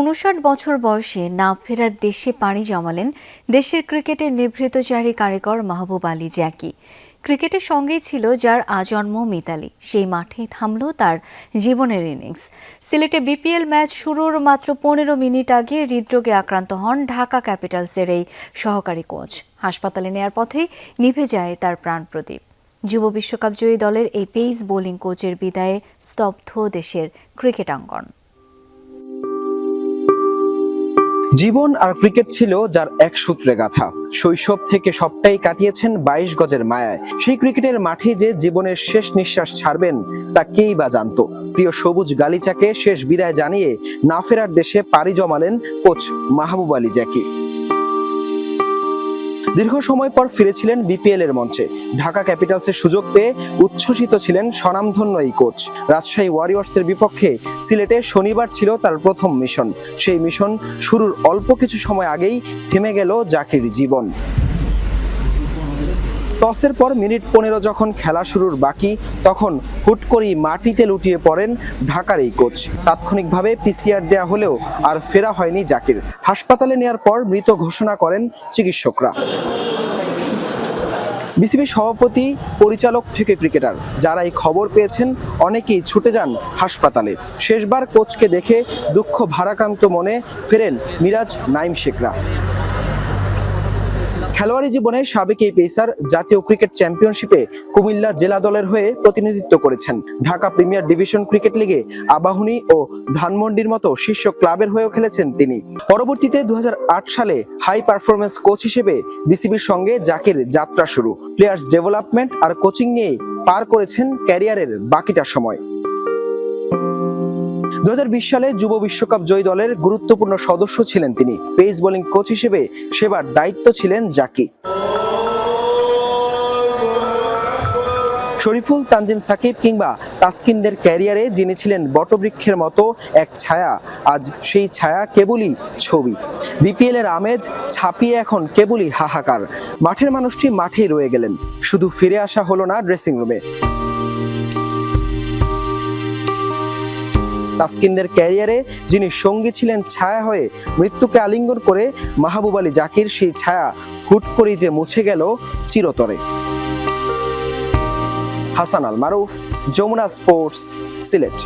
উনষাট বছর বয়সে না ফেরার দেশে পাড়ি জমালেন দেশের ক্রিকেটের নিভৃতচারী কারিগর মাহবুব আলী জ্যাকি। ক্রিকেটের সঙ্গেই ছিল যার আজন্ম মিতালি। সেই মাঠেই থামল তার জীবনের ইনিংস। সিলেটে বিপিএল ম্যাচ শুরুর মাত্র পনেরো মিনিট আগে হৃদরোগে আক্রান্ত হন ঢাকা ক্যাপিটালসের এই সহকারী কোচ। হাসপাতালে নেয়ার পথেই নিভে যায় তার প্রাণ প্রদীপ। যুব বিশ্বকাপ জয়ী দলের এই পেস বোলিং কোচের বিদায়ে স্তব্ধ দেশের ক্রিকেট অঙ্গন জীবন আর ক্রিকেট ছিল যার এক সূত্রে গাথা। শৈশব থেকে সবটাই কাটিয়েছেন বাইশ গজের মায়ায়। সেই ক্রিকেটের মাঠে যে জীবনের শেষ নিঃশ্বাস ছাড়বেন, তা কেই বা জানত? প্রিয় সবুজ গালিচাকে শেষ বিদায় জানিয়ে না ফেরার দেশে পাড়ি জমালেন কোচ মাহবুব আলী জ্যাকি। দীর্ঘ সময় পর ফিরেছিলেন বিপিএল এর মঞ্চে। ঢাকা ক্যাপিটালসের সুযোগ পেয়ে উচ্ছ্বসিত ছিলেন স্বনামধন্য এই কোচ। রাজশাহী ওয়ারিয়র্সের বিপক্ষে সিলেটে শনিবার ছিল তার প্রথম মিশন। সেই মিশন শুরুর অল্প কিছু সময় আগেই থেমে গেল জাকির জীবন। টসের পর মিনিট পনেরো যখন খেলা শুরুর বাকি, তখন হুট করেই মাটিতে লুটিয়ে পড়েন ঢাকার এই কোচ। তাৎক্ষণিকভাবে পিসিআর দেয়া হলেও আর ফেরা হয়নি জাকির। হাসপাতালে নেয়ার পর মৃত ঘোষণা করেন চিকিৎসকরা। বিসিবি সভাপতি, পরিচালক থেকে ক্রিকেটার। যারা এই খবর পেয়েছেন, অনেকেই ছুটে যান হাসপাতালে। শেষবার কোচকে দেখে দুঃখ ভারাক্রান্ত মনে ফেরেন মিরাজ নাইম শেখরা। খেলোয়াড়ি জীবনে সাবেক এই পেসার জাতীয় ক্রিকেট চ্যাম্পিয়নশিপে কুমিল্লা জেলা দলের হয়ে প্রতিনিধিত্ব করেছেন। ঢাকা প্রিমিয়ার ডিভিশন ক্রিকেট লিগে আবাহনী ও ধানমন্ডির মতো শীর্ষ ক্লাবের হয়েও খেলেছেন তিনি। পরবর্তীতে দু হাজার আট সালে হাই পারফরমেন্স কোচ হিসেবে বিসিবির সঙ্গে জাকির যাত্রা শুরু। প্লেয়ার্স ডেভেলপমেন্ট আর কোচিং নিয়ে পার করেছেন ক্যারিয়ারের বাকিটা সময়। দু হাজার বিশ সালে যুব বিশ্বকাপ জয়ী দলের গুরুত্বপূর্ণ সদস্য ছিলেন তিনি। পেস বোলিং কোচ হিসেবে সেবার দায়িত্ব ছিলেন জাকি। শরীফুল, তানজিম সাকিব কিংবা তাসকিনদের ক্যারিয়ারে যিনি ছিলেন বটবৃক্ষের মতো এক ছায়া, আজ সেই ছায়া কেবলই ছবি। বিপিএল এর আমেজ ছাপিয়ে এখন কেবলই হাহাকার। মাঠের মানুষটি মাঠেই রয়ে গেলেন। শুধু ফিরে আসা হলো না ড্রেসিং রুমে তাসকিনদের ক্যারিয়ারে যিনি সঙ্গী ছিলেন ছায়া হয়ে মৃত্যুকে আলিঙ্গন করে মাহবুব আলী জাকির সেই ছায়া হুট করেই যে মুছে গেল চিরতরে। হাসান আল মারুফ, যমুনা স্পোর্টস, সিলেট।